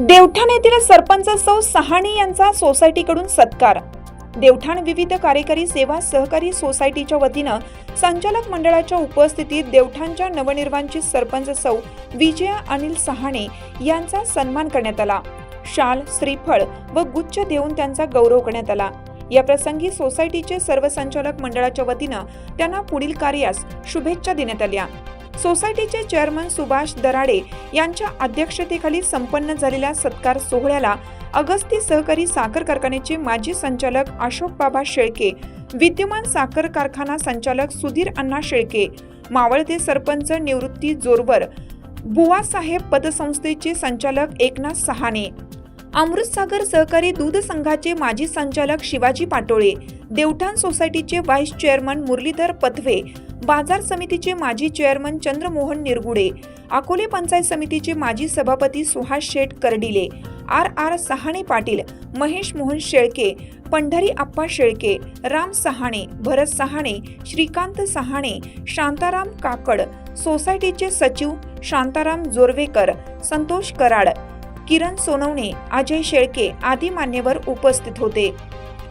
देवठाण येथील सरपंच सौ सहाणी यांचा सोसायटीकडून सत्कार. देवठाण विविध कार्यकारी सेवा सहकारी सोसायटीच्या वतीनं संचालक मंडळाच्या उपस्थितीत देवठाणच्या नवनिर्वांचित सरपंच सौ विजया अनिल सहाणे यांचा सन्मान करण्यात आला. शाल श्रीफळ व गुच्छ देऊन त्यांचा गौरव करण्यात आला. या प्रसंगी सोसायटीचे सर्व संचालक मंडळाच्या वतीनं त्यांना पुढील कार्यास शुभेच्छा देण्यात आल्या. सोसायटीचे चेअरमन सुभाष दराडे यांच्या अध्यक्षतेखाली संपन्न झालेल्या सत्कार सोहळ्याला अगस्ती सहकारी साखर कारखान्याचे माजी संचालक अशोक बाबा शेळके विद्यमान साखर कारखाना संचालक सुधीर अण्णा शेळके मावळते सरपंच निवृत्ती जोरवर बुवासाहेब पतसंस्थेचे संचालक एकनाथ सहाने अमृतसागर सहकारी दूध संघाचे माजी संचालक शिवाजी पाटोळे देवठाण सोसायटीचे व्हाईस चेअरमन मुरलीधर पथवे बाजार समितीचे माजी चेअरमन चंद्रमोहन निरगुडे अकोले पंचायत समितीचे माजी सभापती सुहास शेठ कर्डिले आर आर सहाणे पाटील महेश मोहन शेळके पंढरी आप्पा शेळके राम सहाणे भरत सहाणे श्रीकांत सहाणे शांताराम काकड सोसायटीचे सचिव शांताराम जोरवेकर संतोष कराड किरण सोनवणे अजय शेळके आदी मान्यवर उपस्थित होते.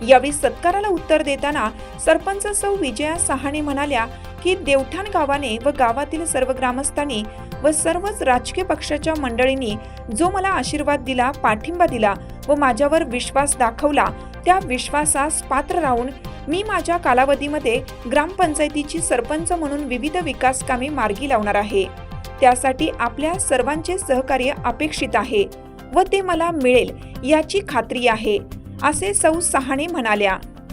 यावेळी सत्काराला उत्तर देताना सरपंच सौ विजया सहाणे म्हणाल्या की देवठाण गावाने व गावातील सर्व ग्रामस्थांनी व सर्वच राजकीय पक्षाच्या मंडळींनी जो मला आशीर्वाद दिला पाठिंबा दिला व माझ्यावर विश्वास दाखवला त्या विश्वासास पात्र राहून मी माझ्या कालावधीमध्ये ग्रामपंचायतीची सरपंच म्हणून विविध विकास कामे मार्गी लावणार आहे. त्यासाठी आपल्या सर्वांचे सहकार्य अपेक्षित आहे व ते मला मिळेल याची खात्री आहे. असे सौ सहाणे म्हणाल्या.